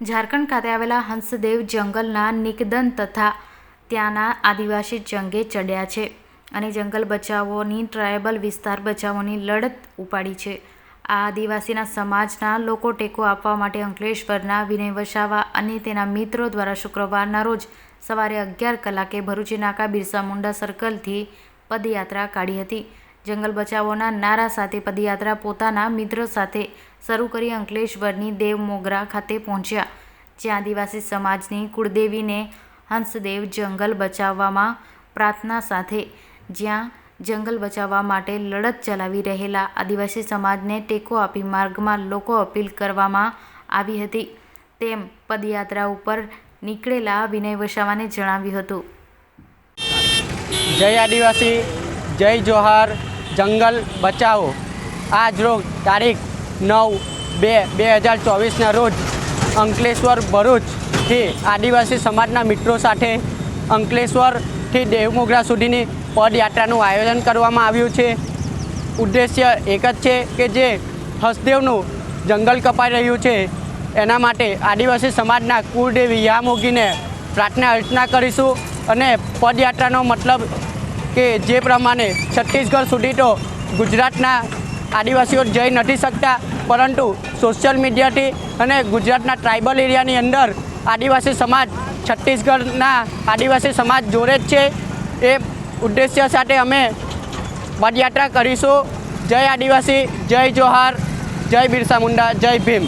ઝારખંડ ખાતે આવેલા હંસદેવ જંગલના નિકદન તથા ત્યાંના આદિવાસી જંગે ચડ્યા છે અને જંગલ બચાવોની, ટ્રાયબલ વિસ્તાર બચાવોની લડત ઉપાડી છે. આ આદિવાસીના સમાજના લોકો ટેકો આપવા માટે અંકલેશ્વરના વિનય વસાવા અને તેના મિત્રો દ્વારા શુક્રવારના રોજ સવારે અગિયાર કલાકે ભરૂચી નાકા બિરસા મુંડા સર્કલથી પદયાત્રા કાઢી હતી. જંગલ બચાવોના નારા સાથે પદયાત્રા પોતાના મિત્રો સાથે શરૂ કરી અંકલેશ્વરની દેવ મોગરા ખાતે પહોંચ્યા. જ્યાં આદિવાસી સમાજની કુળદેવીને હંસદેવ જંગલ બચાવવામાં પ્રાર્થના સાથે જ્યાં જંગલ બચાવવા માટે લડત ચલાવી રહેલા આદિવાસી સમાજને ટેકો આપી માર્ગમાં લોકો અપીલ કરવામાં આવી હતી. તેમ પદયાત્રા ઉપર નીકળેલા વિનય વસાવાને જણાવ્યું હતું. જય આદિવાસી. જય જોહાર, જંગલ બચાવો. આજ રોજ તારીખ નવ બે બે હજાર ચોવીસના રોજ અંકલેશ્વર ભરૂચથી આદિવાસી સમાજના મિત્રો સાથે અંકલેશ્વરથી દેવમોગરા સુધીની પદયાત્રાનું આયોજન કરવામાં આવ્યું છે. ઉદ્દેશ્ય એક જ છે કે જે હસદેવનું જંગલ કપાઈ રહ્યું છે. એના માટે આદિવાસી સમાજના કુળદેવી યામોગીને પ્રાર્થના અર્ચના કરીશું અને પદયાત્રાનો મતલબ કે જે પ્રમાણે છત્તીસગઢ સુધી તો ગુજરાતના આદિવાસીઓ જઈ નથી શકતા, પરંતુ સોશિયલ મીડિયાથી અને ગુજરાતના ટ્રાઇબલ એરિયાની અંદર આદિવાસી સમાજ, છત્તીસગઢના આદિવાસી સમાજ જોડે જ છે. એ ઉદ્દેશ્ય સાથે અમે પદયાત્રા કરીશું. જય આદિવાસી, જય જોહાર, જય બિરસા મુંડા, જય ભીમ.